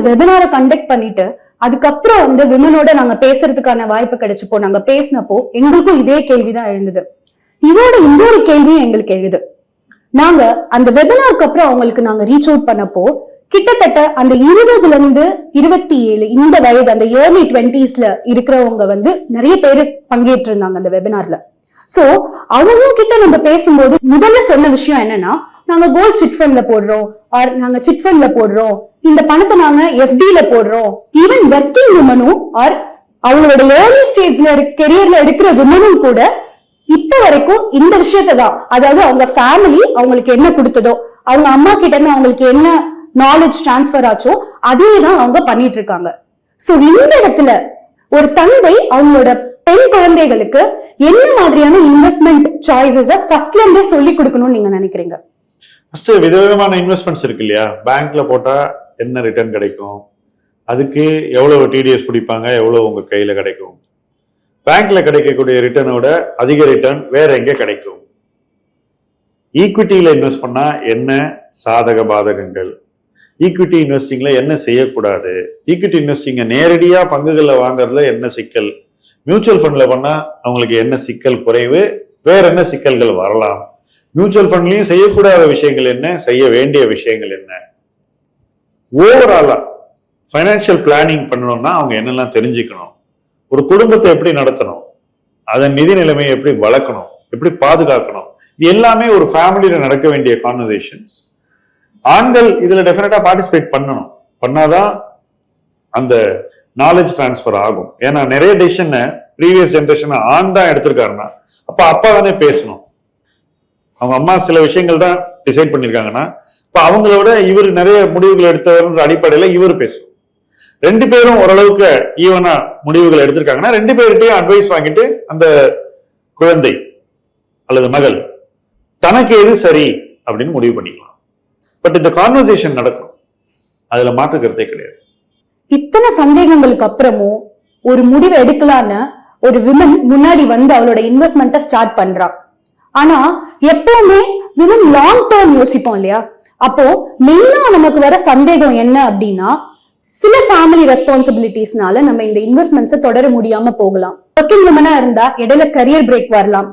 அந்த வெபினாரை கண்டக்ட் பண்ணிட்டு அதுக்கப்புறம் வந்து விமனோட நாங்க பேசுறதுக்கான வாய்ப்பு கிடைச்சப்போ நாங்க பேசினப்போ எங்களுக்கும் இதே கேள்விதான் எழுந்தது. இதோட இன்னொரு கேள்வியும் எங்களுக்கு எழுது. நாங்க அந்த வெபினாருக்கு அப்புறம் அவங்களுக்கு நாங்க ரீச் அவுட் பண்ணப்போ கிட்டத்தட்ட அந்த இருபதுல இருந்து இருபத்தி ஏழு இந்த வயது அந்த ஏர்லி டுவெண்ட்டீஸ்ல இருக்கிறவங்க வந்து நிறைய பேர் பங்கேற்று இருந்தாங்க அந்த வெபினார்ல சோ அவங்க கிட்ட நம்ம பேசும்போது முதல்ல சொன்ன விஷயம் என்னன்னா நாங்க கோல்ட் சிட் ஃபண்ட்ல போடுறோம் ஆர் நாங்க சிட் ஃபண்ட்ல போடுறோம் இந்த பணத்தை நாங்க எஃப்டில போடுறோம். ஈவன் ஒர்க்கிங் உமனும் ஆர் அவங்களோட ஏர்லி ஸ்டேஜ்ல கெரியர்ல இருக்கிற விமனும் கூட இப்ப வரைக்கும் இந்த விஷயத்தை தான். அதாவது அவங்க ஃபேமிலி அவங்களுக்கு என்ன கொடுத்ததோ அவங்க அம்மா கிட்ட இருந்து அவங்களுக்கு என்ன நாலேஜ் டிரான்ஸ்ஃபர் ஆச்சோ அதே தான் அவங்க பண்ணிட்டு இருக்காங்க. சோ இந்த இடத்துல ஒரு தந்தை அவங்களோட பெண் குழந்தைகளுக்கு என்ன மாதிரியான இன்வெஸ்ட்மெண்ட் சாய்ஸஸ ஃபர்ஸ்ட்ல இருந்தே சொல்லி கொடுக்கணும்னு நீங்க நினைக்கிறீங்க? ஃபர்ஸ்ட் விதவிதமான இன்வெஸ்ட்மெண்ட்ஸ் இருக்கு இல்லையா? பேங்க்ல போட்டா என்ன ரிட்டர்ன் கிடைக்கும்? அதுக்கு எவ்வளவு டிடிஎஸ் பிடிப்பாங்க? எவ்வளவு உங்க கையில கிடைக்கும்? பேங்க்ல கிடைக்கக்கூடிய ரிட்டர்னோட அதிக ரிட்டர்ன் வேற எங்க கிடைக்கும்? ஈக்விட்டியில இன்வெஸ்ட் பண்ணா என்ன சாதக பாதகங்கள்? ஈக்விட்டி இன்வெஸ்டிங்ல என்ன செய்யக்கூடாது? ஈக்விட்டி இன்வெஸ்டிங்க நேரடியா பங்குகளில் வாங்குறதுல என்ன சிக்கல்? மியூச்சுவல் ஃபண்டில் பண்ணால் அவங்களுக்கு என்ன சிக்கல் குறைவு வேற என்ன சிக்கல்கள் வரலாம்? மியூச்சுவல் ஃபண்ட்லையும் செய்யக்கூடாத விஷயங்கள் என்ன? செய்ய வேண்டிய விஷயங்கள் என்ன? ஓவராலாக ஃபைனான்சியல் பிளானிங் பண்ணணும்னா அவங்க என்னெல்லாம் தெரிஞ்சுக்கணும்? ஒரு குடும்பத்தை எப்படி நடத்தணும்? அதன் நிதி நிலைமையை எப்படி வளர்க்கணும்? எப்படி பாதுகாக்கணும்? இது எல்லாமே ஒரு ஃபேமிலியில் நடக்க வேண்டிய கான்வர்சேஷன்ஸ் ஆண்கள் இதில் டெஃபினட்டாக பார்ட்டிசிபேட் பண்ணணும். பண்ணாதான் அந்த நாலேஜ் டிரான்ஸ்ஃபர் ஆகும். ஏன்னா நிறைய டெசிஷனை ப்ரீவியஸ் ஜென்ரேஷன் ஆண் தான் எடுத்திருக்காருன்னா அப்போ அப்பா தானே பேசணும். அவங்க அம்மா சில விஷயங்கள் தான் டிசைட் பண்ணியிருக்காங்கன்னா இப்போ அவங்கள விட இவர் நிறைய முடிவுகள் எடுத்தவர்ன்ற அடிப்படையில இவர் பேசணும். ரெண்டு பேரும் ஓரளவுக்கு ஈவனா முடிவுகள் எடுத்திருக்காங்கன்னா ரெண்டு பேர்கிட்டையும் அட்வைஸ் வாங்கிட்டு அந்த குழந்தை அல்லது மகள் தனக்கு எது சரி அப்படின்னு முடிவு பண்ணிக்கலாம். பட் இந்த கான்வர்சேஷன் நடக்கும். அதுல மாற்றுக்கிறதே கிடையாது. இத்தனை சந்தேகங்களுக்கு அப்புறமும் ஒரு முடிவு எடுக்கலான்னு ஒரு விமன் முன்னாடி வந்து அவளோட இன்வெஸ்ட்மெண்ட்டை ஸ்டார்ட் பண்றா. ஆனா எப்பவுமே விமன் லாங் டேர்ம் யோசிப்போம் இல்லையா? அப்போ மெயினா நமக்கு வர சந்தேகம் என்ன அப்படின்னா சில ஃபேமிலி ரெஸ்பான்சிபிலிட்டிஸ்னால நம்ம இந்த இன்வெஸ்ட்மெண்ட்ஸை தொடர முடியாம போகலாம். ஒர்க்கிங் விமனா இருந்தா இடையில கரியர் பிரேக் வரலாம்.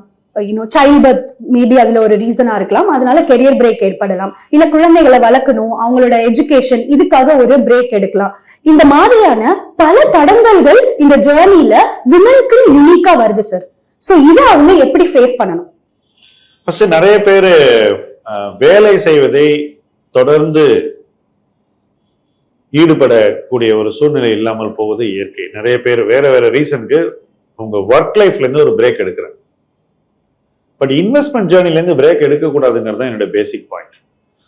You know child birth maybe அதுல ஒரு ரீசனா இருக்கலாம். அதனால கெரியர் பிரேக் ஏற்படலாம். இல்ல குழந்தைகளை வளர்க்கணும் அவங்களோட எஜுகேஷன் இதுக்காக ஒரு பிரேக் எடுக்கலாம். இந்த மாதிரியான பல தடங்கல்கள் இந்த ஜேர்னில விமனுக்கு யூனிக்கா வருது சார் சோ இதை அவங்க எப்படி ஃபேஸ் பண்ணணும்? ஃபர்ஸ்ட் நிறைய பேர் வேலை செய்வதை தொடர்ந்து ஈடுபடக்கூடிய ஒரு சூழ்நிலை இல்லாமல் போவது இயற்கை. நிறைய பேர் வேற வேற ரீசனுக்கு உங்க ஒர்க் லைஃப்ல இருந்து ஒரு பிரேக் எடுக்கிறாங்க. பட் இன்வெஸ்ட்மெண்ட் ஜேர்னிலேருந்து பிரேக் எடுக்கக்கூடாதுங்கிறது தான் என்னோட பேசிக் பாயிண்ட்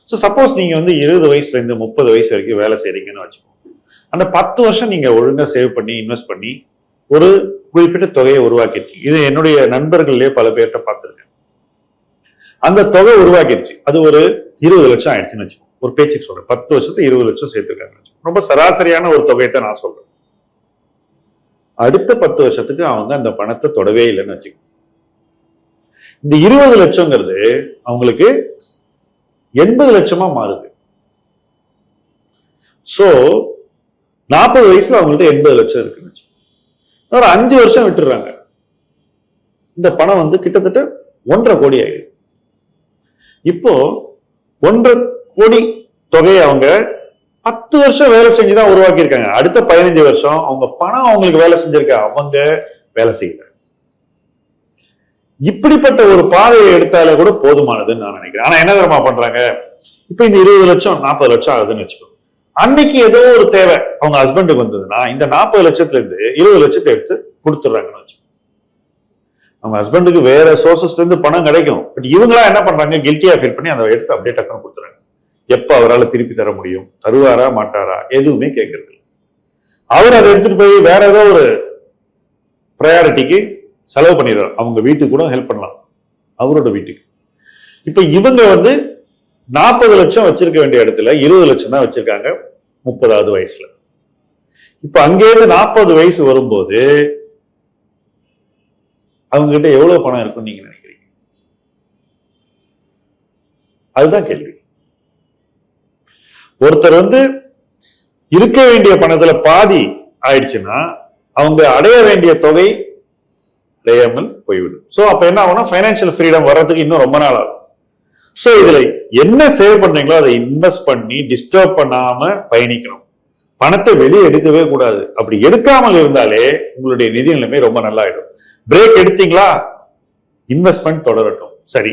ஸோ சப்போஸ் நீங்க வந்து இருபது வயசுல இருந்து முப்பது வயசு வரைக்கும் வேலை செய்றீங்கன்னு வச்சுக்கோங்க. அந்த பத்து வருஷம் நீங்க ஒழுங்கா சேவ் பண்ணி இன்வெஸ்ட் பண்ணி ஒரு குறிப்பிட்ட தொகையை உருவாக்கிருக்கீங்க இது என்னுடைய நண்பர்கள்லயே பல பேர்கிட்ட பார்த்துருக்கேன். அந்த தொகை உருவாக்கிடுச்சு. அது ஒரு இருபது லட்சம் ஆயிடுச்சுன்னு வச்சுக்கோங்க. ஒரு பேச்சுக்கு சொல்றேன். பத்து வருஷத்துக்கு இருபது லட்சம் சேர்த்துருக்காங்க ரொம்ப சராசரியான ஒரு தொகையை தான் நான் சொல்றேன். அடுத்த பத்து வருஷத்துக்கு அவங்க அந்த பணத்தை தொடவே இல்லைன்னு வச்சுக்கோங்க. இந்த இருபது லட்சங்கிறது அவங்களுக்கு எண்பது லட்சமா மாறுது. சோ நாற்பது வயசுல அவங்கள்ட்ட எண்பது லட்சம் இருக்குன்னு ஒரு அஞ்சு வருஷம் விட்டுறாங்க இந்த பணம் வந்து கிட்டத்தட்ட ஒன்றரை கோடி ஆயிடுது. இப்போ ஒன்றரை கோடி தொகையை அவங்க பத்து வருஷம் வேலை செஞ்சுதான் உருவாக்கி இருக்காங்க அடுத்த பதினஞ்சு வருஷம் அவங்க பணம் அவங்களுக்கு வேலை செஞ்சிருக்க. அவங்க வேலை செய்யல. இப்படிப்பட்ட ஒரு பாதையை எடுத்தாலே கூட போதுமானதுன்னு நான் நினைக்கிறேன். ஆனா என்ன தெரியுமா பண்றாங்க? இப்ப இந்த இருபது லட்சம் நாற்பது லட்சம் ஆகுதுன்னு வச்சுக்கோ அன்னைக்கு ஏதோ ஒரு தேவை. அவங்க ஹஸ்பண்டுக்கு வந்ததுன்னா இந்த நாற்பது லட்சத்துல இருந்து இருபது லட்சத்தை எடுத்து கொடுத்துட்றாங்கன்னு வச்சுக்கோ அவங்க ஹஸ்பண்டுக்கு வேற சோர்சஸ்ல இருந்து பணம் கிடைக்கும். பட் இவங்களா என்ன பண்றாங்க? கில்ட்டியா ஃபீல் பண்ணி அதை எடுத்து அப்படியே டக்குன்னு கொடுத்துறாங்க எப்ப அவரால் திருப்பி தர முடியும்? தருவாரா மாட்டாரா? எதுவுமே கேட்கறது இல்லை அவர் அதை எடுத்துட்டு போய் வேற ஏதோ ஒரு ப்ரையாரிட்டிக்கு செலவு பண்ணிடுறாரு. அவங்க வீட்டுக்கு கூட ஹெல்ப் பண்ணலாம். அவரோட வீட்டுக்கு. இப்ப இவங்க வந்து நாற்பது லட்சம் வச்சிருக்க வேண்டிய இடத்துல இருபது லட்சம் தான் வச்சிருக்காங்க முப்பதாவது வயசுல. இப்ப அங்கேருந்து நாற்பது வயசு வரும்போது அவங்க கிட்ட எவ்வளவு பணம் இருக்கும்னு நீங்க நினைக்கிறீங்க? அதுதான் கேள்வி. ஒருத்தர் வந்து இருக்க வேண்டிய பணத்துல பாதி ஆயிடுச்சுன்னா அவங்க அடைய வேண்டிய தொகை அடையாமல் போய்விடும். சோ அப்ப என்ன ஆகும்னா ஃபைனான்சியல் ஃப்ரீடம் வர்றதுக்கு இன்னும் ரொம்ப நாள் ஆகும். சோ இதுல என்ன சேவ் பண்ணீங்களோ அதை இன்வெஸ்ட் பண்ணி டிஸ்டர்ப் பண்ணாம பயணிக்கணும். பணத்தை வெளியே எடுக்கவே கூடாது. அப்படி எடுக்காமல் இருந்தாலே உங்களுடைய நிதி நிலைமை ரொம்ப நல்லா ஆயிடும் பிரேக் எடுத்தீங்களா? இன்வெஸ்ட்மெண்ட் தொடரட்டும். சரி.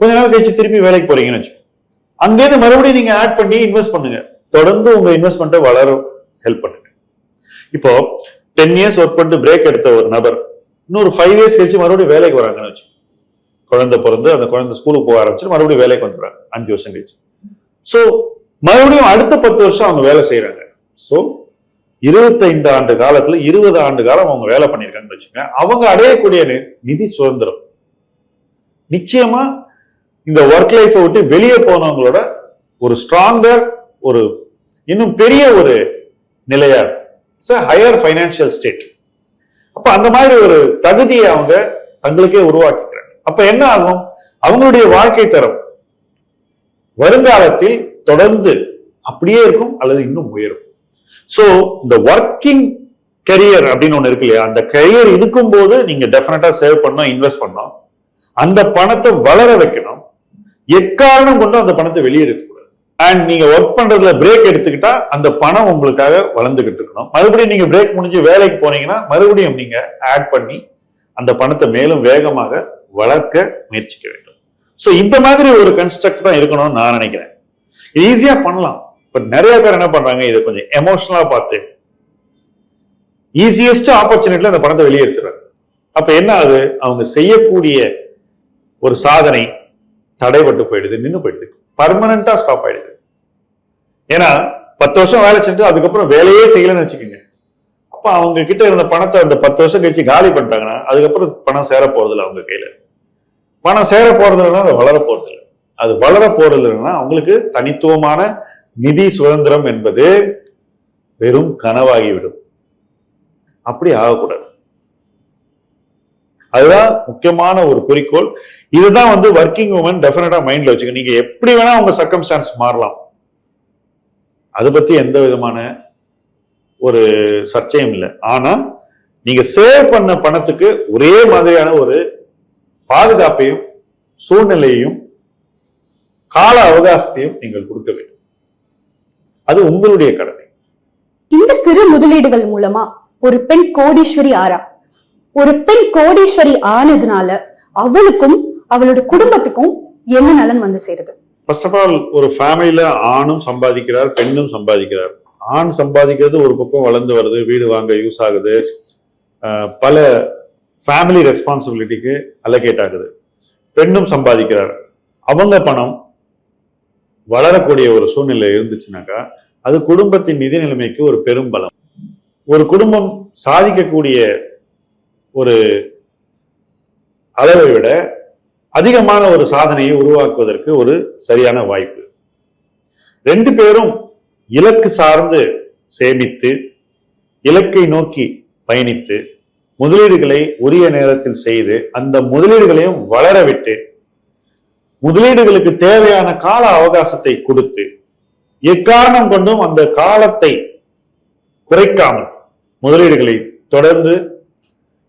கொஞ்ச நாள் கழிச்சு திருப்பி வேலைக்கு போறீங்கன்னு வச்சுக்கோங்க. அங்கேருந்து மறுபடியும் நீங்க ஆட் பண்ணி இன்வெஸ்ட் பண்ணுங்க. தொடர்ந்து உங்க இன்வெஸ்ட்மெண்ட்டை வளரும். ஹெல்ப் பண்ணுங்க. இப்போ டென் இயர்ஸ் ஒர்க் பண்ணிட்டு பிரேக் எடுத்த ஒரு நபர் இன்னொரு ஃபைவ் இயர்ஸ் கழிச்சு மறுபடியும் வேலைக்கு வராங்கன்னு வச்சு. குழந்தை பிறந்து அந்த குழந்தை ஸ்கூலுக்கு போக ஆரம்பிச்சு மறுபடியும் வேலைக்கு வந்துடுறாங்க அஞ்சு வருஷம் கழிச்சு. ஸோ மறுபடியும் அடுத்த பத்து வருஷம் அவங்க வேலை செய்யறாங்க ஸோ இருபத்தைந்து ஆண்டு காலத்துல இருபது ஆண்டு காலம் அவங்க வேலை பண்ணியிருக்காங்கன்னு வச்சுங்க அவங்க அடையக்கூடிய நிதி சுதந்திரம். நிச்சயமா இந்த ஒர்க் லைஃப்பை விட்டு வெளியே போனவங்களோட ஒரு ஸ்ட்ராங்கர் ஒரு இன்னும் பெரிய ஒரு நிலையா இட்ஸ் ஹையர் ஃபைனான்சியல் ஸ்டேட் அப்ப அந்த மாதிரி ஒரு தகுதியை அவங்க தங்களுக்கே உருவாக்கிக்கிறாங்க. அப்ப என்ன ஆகும்? அவங்களுடைய வாழ்க்கை தரம் வருங்காலத்தில் தொடர்ந்து அப்படியே இருக்கும் அல்லது இன்னும் உயரும். சோ இந்த ஒர்க்கிங் கெரியர் அப்படின்னு ஒண்ணு இருக்கு இல்லையா? அந்த கெரியர் இருக்கும் போது நீங்க டெஃபினட்டா சேவ் பண்ணோம் இன்வெஸ்ட் பண்ணோம் அந்த பணத்தை வளர வைக்கணும். எக்காரணம் கொண்டு அந்த பணத்தை வெளியே இருக்கும் அண்ட் நீங்க ஒர்க் பண்றதுல பிரேக் எடுத்துக்கிட்டா அந்த பணம் உங்களுக்காக வளர்ந்துகிட்டு இருக்கணும். மறுபடியும் நீங்க பிரேக் முடிஞ்சு வேலைக்கு போனீங்கன்னா மறுபடியும் நீங்க ஆட் பண்ணி அந்த பணத்தை மேலும் வேகமாக வளர்க்க முயற்சிக்க வேண்டும். ஸோ இந்த மாதிரி ஒரு கன்ஸ்ட்ரக்ட் தான் இருக்கணும்னு நான் நினைக்கிறேன். ஈஸியா பண்ணலாம். பட் நிறைய பேர் என்ன பண்றாங்க இதை கொஞ்சம் எமோஷனலா பார்த்து ஈஸியஸ்ட் ஆப்பர்ச்சுனிட்டில அந்த பணத்தை வெளியேற்றுறாங்க அப்ப என்ன ஆகுது? அவங்க செய்யக்கூடிய ஒரு சாதனை தடைபட்டு போயிடுது நின்று போயிடுது. பர்மனண்டா ஸ்டாப் ஆயிடுது. ஏன்னா பத்து வருஷம் வேலை செஞ்சு அதுக்கப்புறம் வேலையே செய்யலன்னு வச்சுக்கோங்க. அப்ப அவங்க கிட்ட இருந்த பணத்தை அந்த பத்து வருஷம் கழிச்சு காலி பண்ணிட்டாங்கன்னா அதுக்கப்புறம் பணம் சேர போறது இல்லை அவங்க கையில. பணம் சேர போறது இல்லைன்னா அது வளர போறது இல்லை அது வளர போறது இல்லைன்னா அவங்களுக்கு தனித்துவமான நிதி சுதந்திரம் என்பது வெறும் கனவாகிவிடும். அப்படி ஆகக்கூடாது. அதுதான் முக்கியமான ஒரு குறிக்கோள். இதுதான் வந்து ஒர்க்கிங் உமன் டெஃபினட்டா மைண்ட்ல வச்சுக்க நீங்க எப்படி வேணா உங்க சர்க்கம்ஸ்டான்ஸ் மாறலாம். அதை பத்தி எந்த விதமான ஒரு சர்ச்சையும் இல்லை. ஆனால் நீங்க சேவ் பண்ண பணத்துக்கு ஒரே மாதிரியான ஒரு பாதுகாப்பையும் சூழ்நிலையையும் கால அவகாசத்தையும் நீங்கள் கொடுக்க வேண்டும். அது உங்களுடைய கடமை. இந்த சிறு முதலீடுகள் மூலமா ஒரு பெண் கோடீஸ்வரி ஆறா? ஒரு பெண் கோடீஸ்வரி ஆனதுனால அவளுக்கும் அவளோட குடும்பத்துக்கும் என்ன நலன் வந்து சேருது? ஃபர்ஸ்ட் ஆஃப் ஆல் ஒரு ஃபேமிலியில ஆணும் சம்பாதிக்கிறார் பெண்ணும் சம்பாதிக்கிறார். ஆண் சம்பாதிக்கிறது ஒரு பக்கம் வளர்ந்து வருது வீடு வாங்க யூஸ் ஆகுது. பல ஃபேமிலி ரெஸ்பான்சிபிலிட்டிக்கு அலோகேட் ஆகுது. பெண்ணும் சம்பாதிக்கிறார். அவங்க பணம் வளரக்கூடிய ஒரு சூழ்நிலை இருந்துச்சுனாக்கா அது குடும்பத்தின் நிதி நிலைமைக்கு ஒரு பெரும் பலம். ஒரு குடும்பம் சாதிக்கக்கூடிய ஒரு அளவை விட அதிகமான ஒரு சாதனையை உருவாக்குவதற்கு ஒரு சரியான வாய்ப்பு. ரெண்டு பேரும் இலக்கு சார்ந்து சேமித்து இலக்கை நோக்கி பயணித்து முதலீடுகளை உரிய நேரத்தில் செய்து அந்த முதலீடுகளையும் வளர விட்டு முதலீடுகளுக்கு தேவையான கால அவகாசத்தை கொடுத்து எக்காரணம் கொண்டும் அந்த காலத்தை குறைக்காமல் முதலீடுகளை தொடர்ந்து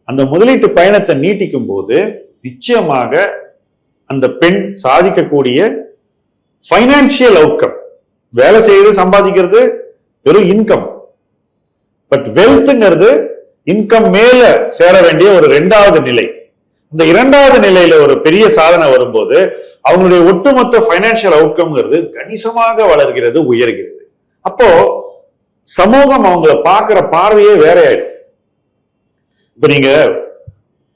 அந்த முதலீட்டு பயணத்தை நீட்டிக்கும் போது நிச்சயமாக அந்த பெண் சாதிக்கக்கூடிய ஃபைனான்சியல் அவுட்கம் வேலை செய்யறது சம்பாதிக்கிறது வெறும் இன்கம் பட் வெல்த்ங்கிறது இன்கம் மேல சேர வேண்டிய ஒரு ரெண்டாவது நிலை. இந்த இரண்டாவது நிலையில ஒரு பெரிய சாதனை வரும்போது அவங்களுடைய ஒட்டுமொத்த பைனான்சியல் அவுட்கம்ங்கிறது கணிசமாக வளர்கிறது உயர்கிறது. அப்போ சமூகம் அவங்கள பார்க்கிற பார்வையே வேற ஆயிடும் இப்ப நீங்க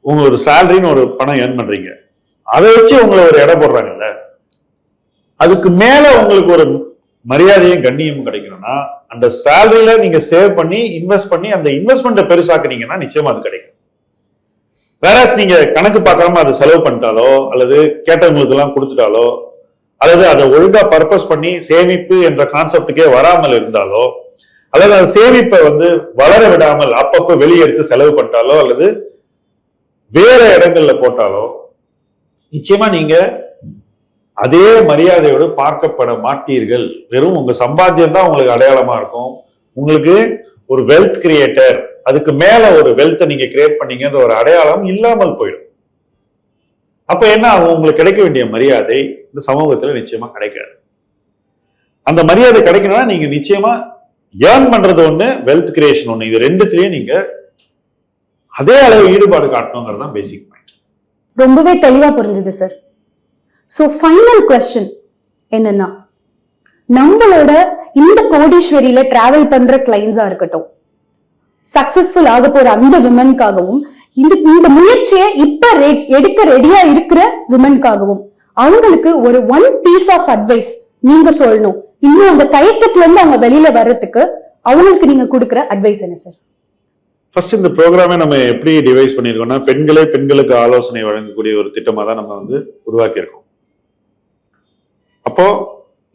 உங்க ஒரு சேலரின்னு ஒரு பணம் ஏர்ன் பண்றீங்க. அதை வச்சு உங்களை ஒரு இடம் போடுறாங்கல்ல? அதுக்கு மேல உங்களுக்கு ஒரு மரியாதையும் கண்ணியமும் கிடைக்கணும்னா அந்த சேலரியில நீங்க சேவ் பண்ணி இன்வெஸ்ட் பண்ணி அந்த இன்வெஸ்ட்மெண்ட்டை பெருசாக்குனீங்கன்னா நிச்சயமா அது கிடைக்கும். வேற நீங்க கணக்கு பார்க்காம அதை செலவு பண்ணிட்டாலோ அல்லது கேட்டவங்களுக்கு எல்லாம் கொடுத்துட்டாலோ அல்லது அதை ஒழுங்கா பர்பஸ் பண்ணி சேமிப்பு என்ற கான்செப்டுக்கே வராமல் இருந்தாலோ அல்லது அந்த சேமிப்பை வந்து வளர விடாமல் அப்பப்போ வெளியே எடுத்து செலவு பண்ணிட்டாலோ அல்லது வேற இடங்கள்ல போட்டாலோ நிச்சயமா நீங்க அதே மரியாதையோடு பார்க்கப்பட மாட்டீர்கள். வெறும் உங்க சம்பாத்தியம் தான் உங்களுக்கு அடையாளமா இருக்கும். உங்களுக்கு ஒரு வெல்த் கிரியேட்டர் அதுக்கு மேல ஒரு வெல்த்தை நீங்க கிரியேட் பண்ணீங்கன்ற ஒரு அடையாளம் இல்லாமல் போயிடும். அப்ப என்ன ஆகும்? உங்களுக்கு கிடைக்க வேண்டிய மரியாதை இந்த சமூகத்துல நிச்சயமா கிடைக்காது. அந்த மரியாதை கிடைக்கணும்னா நீங்க நிச்சயமா ஏர்ன் பண்றது ஒண்ணு வெல்த் கிரியேஷன் ஒண்ணு. இது ரெண்டுத்திலயும் நீங்க அதே அளவு ஈடுபாடு காட்டணுங்கிறது தான் பேசிக் பாயிண்ட் ரொம்பவே தெளிவா புரிஞ்சுது சார் ஸோ ஃபைனல் கொஸ்டின் என்னன்னா நம்மளோட இந்த கோடீஸ்வரியில டிராவல் பண்ற கிளைண்ட்ஸா இருக்கட்டும் சக்சஸ்ஃபுல் ஆக போற அந்த விமனுக்காகவும் இந்த இந்த முயற்சியை இப்ப எடுக்க ரெடியா இருக்கிற விமனுக்காகவும் அவங்களுக்கு ஒரு ஒன் பீஸ் ஆஃப் அட்வைஸ் நீங்க சொல்லணும். இன்னும் அந்த தயக்கத்துல இருந்து அவங்க வெளியில வர்றதுக்கு அவங்களுக்கு நீங்க கொடுக்குற அட்வைஸ் என்ன சார் ஃபர்ஸ்ட் இந்த ப்ரோக்ராமை நம்ம எப்படி டிவைஸ் பண்ணியிருக்கோம்னா பெண்களே பெண்களுக்கு ஆலோசனை வழங்கக்கூடிய ஒரு திட்டமாக தான் நம்ம வந்து உருவாக்கியிருக்கோம். அப்போ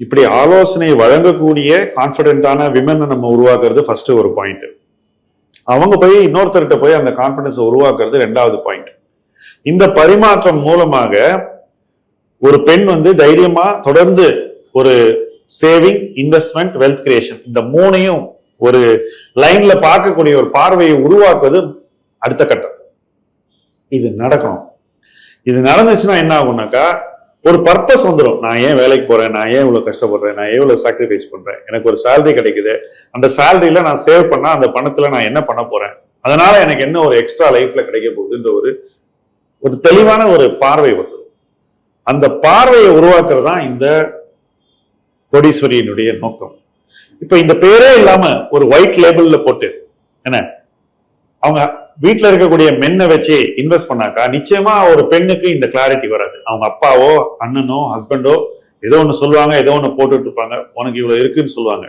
இப்படி ஆலோசனை வழங்கக்கூடிய கான்ஃபிடென்ட்டான விமனை நம்ம உருவாக்குறது ஃபர்ஸ்ட் ஒரு பாயிண்ட் அவங்க போய் இன்னொருத்தர்கிட்ட போய் அந்த கான்ஃபிடென்ஸை உருவாக்குறது ரெண்டாவது பாயிண்ட் இந்த பரிமாற்றம் மூலமாக ஒரு பெண் வந்து தைரியமா தொடர்ந்து ஒரு சேவிங் இன்வெஸ்ட்மெண்ட் வெல்த் கிரியேஷன் இந்த மூணையும் ஒரு லைன்ல பார்க்கக்கூடிய ஒரு பார்வையை உருவாக்குவது அடுத்த கட்டம். இது நடக்கணும். இது நடந்துச்சுன்னா என்ன ஆகும்னாக்கா ஒரு பர்பஸ் வந்துடும் நான் ஏன் வேலைக்கு போறேன்? நான் ஏன் இவ்வளவு கஷ்டப்படுறேன்? நான் ஏன் இவ்வளவு சாக்ரிஃபைஸ் பண்றேன்? எனக்கு ஒரு சேலரி கிடைக்குது. அந்த சேலரியில நான் சேவ் பண்ணா அந்த பணத்துல நான் என்ன பண்ண போறேன்? அதனால எனக்கு என்ன ஒரு எக்ஸ்ட்ரா லைஃப்ல கிடைக்க போகுதுன்ற ஒரு ஒரு தெளிவான ஒரு பார்வை வந்து அந்த பார்வையை உருவாக்குறது தான் இந்த கோடீஸ்வரியினுடைய நோக்கம். இப்ப இந்த பேரே இல்லாம ஒரு ஒயிட் லேபிள்ல போட்டு என்ன? அவங்க வீட்டுல இருக்கக்கூடிய மென்னை வச்சு இன்வெஸ்ட் பண்ணாக்கா நிச்சயமா ஒரு பெண்ணுக்கு இந்த கிளாரிட்டி வராது. அவங்க அப்பாவோ அண்ணனோ ஹஸ்பண்டோ ஏதோ ஒண்ணு சொல்லுவாங்க ஏதோ ஒண்ணு போட்டுட்டு இருப்பாங்க. உனக்கு இவ்வளவு இருக்குன்னு சொல்லுவாங்க.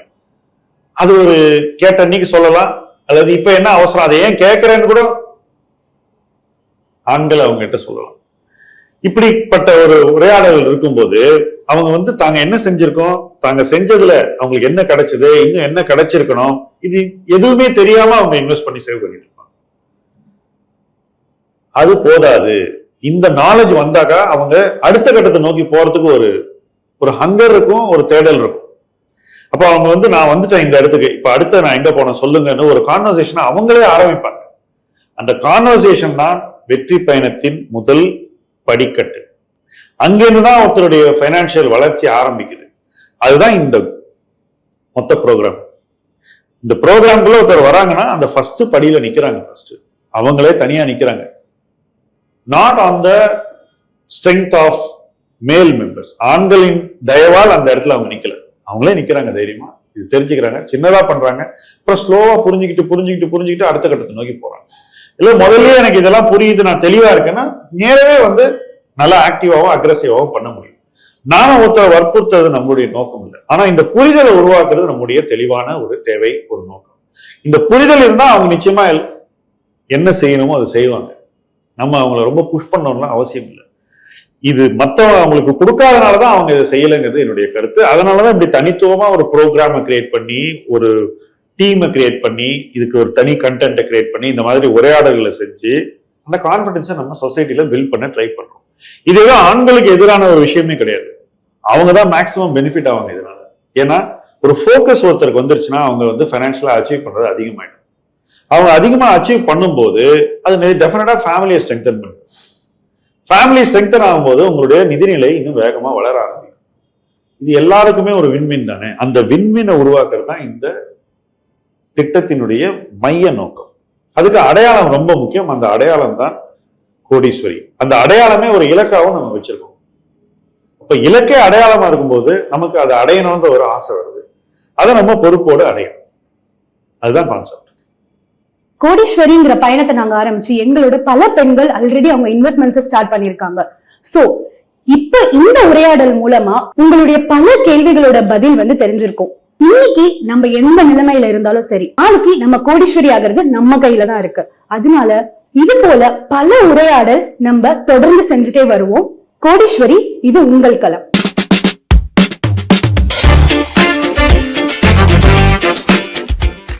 அது ஒரு கேட்ட அன்னைக்கு சொல்லலாம். அல்லது இப்ப என்ன அவசரம்? அதை ஏன் கேட்குறேன்னு கூட ஆண்கள் அவங்க கிட்ட சொல்லலாம். இப்படிப்பட்ட ஒரு உரையாடல் இருக்கும்போது அவங்க வந்து தாங்க என்ன செஞ்சிருக்கோம்? தாங்க செஞ்சதுல அவங்களுக்கு என்ன கிடைச்சது? இன்னும் என்ன கிடைச்சிருக்கணும்? இது எதுவுமே தெரியாம அவங்க இன்வெஸ்ட் பண்ணி சேவ் பண்ணிட்டு இருப்பாங்க. அது போதாது. இந்த நாலேஜ் வந்தாக்கா அவங்க அடுத்த கட்டத்தை நோக்கி போறதுக்கு ஒரு ஒரு ஹங்கர் இருக்கும் ஒரு தேடல் இருக்கும். அப்போ அவங்க வந்து நான் வந்துட்டேன் இந்த இடத்துக்கு. இப்ப அடுத்த நான் எங்க போனேன் சொல்லுங்கன்னு ஒரு கான்வர்சேஷனை அவங்களே ஆரம்பிப்பாங்க. அந்த கான்வர்சேஷன் தான் வெற்றி பயணத்தின் முதல் படிக்கட்டு. அங்கிருந்து தான் ஒருத்தருடைய ஃபைனான்சியல் வளர்ச்சி ஆரம்பிக்குது. அதுதான் இந்த மொத்த ப்ரோக்ராம் இந்த ப்ரோக்ராம்குள்ள ஒருத்தர் வராங்கன்னா அந்த ஃபர்ஸ்ட் படியில நிக்கிறாங்க ஃபர்ஸ்ட் அவங்களே தனியா நிக்கிறாங்க. Not on the strength of male members ஆண்களின் தயவால் அந்த இடத்துல அவங்க நிக்கல. அவங்களே நிக்கிறாங்க தைரியமா. இது தெரிஞ்சுக்கிறாங்க. சின்னதா பண்றாங்க. அப்புறம் ஸ்லோவா புரிஞ்சுக்கிட்டு புரிஞ்சுக்கிட்டு புரிஞ்சுக்கிட்டு அடுத்த கட்டத்தை நோக்கி போறாங்க. இல்ல முதல்லயே எனக்கு இதெல்லாம் புரியுது நான் தெளிவா இருக்கேன்னா நேரவே வந்து நல்லா ஆக்டிவாகவும் அக்ரஸிவாகவும் பண்ண முடியும். நாம ஒருத்தர் வற்புறுத்துறது நம்மளுடைய நோக்கம் இல்லை. ஆனா இந்த புரிதலை உருவாக்குறது நம்முடைய தெளிவான ஒரு தேவை ஒரு நோக்கம். இந்த புரிதல் இருந்தா அவங்க நிச்சயமா என்ன செய்யணுமோ அதை செய்வாங்க. நம்ம அவங்கள ரொம்ப புஷ் பண்ணணும்லாம் அவசியம் இல்லை. இது மற்றவங்க அவங்களுக்கு கொடுக்காதனால தான் அவங்க இதை செய்யலைங்கிறது என்னுடைய கருத்து. அதனாலதான் இப்படி தனித்துவமா ஒரு ப்ரோக்ராமை கிரியேட் பண்ணி ஒரு டீமை கிரியேட் பண்ணி இதுக்கு ஒரு தனி கண்டென்ட்டை கிரியேட் பண்ணி இந்த மாதிரி உரையாடல்களை செஞ்சு அந்த கான்ஃபிடென்ஸை நம்ம சொசைட்டியில் பில்ட் பண்ண ட்ரை பண்ணுறோம் இதுவே ஆண்களுக்கு எதிரான ஒரு விஷயமே கிடையாது. அவங்க தான் மேக்ஸிமம் பெனிஃபிட் ஆவாங்க இதனால. ஏன்னா ஒரு ஃபோக்கஸ் ஒருத்தருக்கு வந்துருச்சுன்னா அவங்க வந்து ஃபைனான்ஷியலா அச்சீவ் பண்றது அதிகமாயிடும். அவங்க அதிகமா அச்சீவ் பண்ணும்போது அது டெஃபினட்டாக ஃபேமிலியை ஸ்ட்ரெங்தன் பண்ணும். ஃபேமிலி ஸ்ட்ரெங்தன் ஆகும்போது உங்களுடைய நிதிநிலை இன்னும் வேகமா வளர ஆரம்பிக்கும். இது எல்லாருக்குமே ஒரு விண்மின் தானே? அந்த விண்மினை உருவாக்குறது தான் இந்த திட்டத்தினுடைய மைய நோக்கம். அதுக்கு அடையாளம் ரொம்ப முக்கியம். அந்த அடையாளம் தான் கோடீஸ்வரி. அந்த அடையாளமே ஒரு இலக்காவும் நம்ம வச்சிருக்கோம். அப்ப இலக்கே அடையாளமா இருக்கும்போது நமக்கு அதை அடையணுன்ற ஒரு ஆசை வருது. அதை நம்ம பொறுப்போடு அடையணும். அதுதான் கான்செப்ட் கோடீஸ்வரிங்கிற பயணத்தை நாங்க ஆரம்பிச்சு எங்களோட பல பெண்கள் ஆல்ரெடி அவங்க இன்வெஸ்ட்மெண்ட்ஸ் ஸ்டார்ட் பண்ணிருக்காங்க சோ இப்ப இந்த உரையாடல் மூலமா உங்களுடைய பல கேள்விகளோட பதில் வந்து தெரிஞ்சிருக்கும். இன்னைக்கு நம்ம எந்த நிலைமையில இருந்தாலும் சரி நாளைக்கு நம்ம கோடீஸ்வரி ஆகிறது நம்ம கையில தான் இருக்கு. அதனால இது போல பல உரையாடல் நம்ம தொடர்ந்து செஞ்சுட்டே வருவோம். கோடீஸ்வரி இது உங்கள் களம்.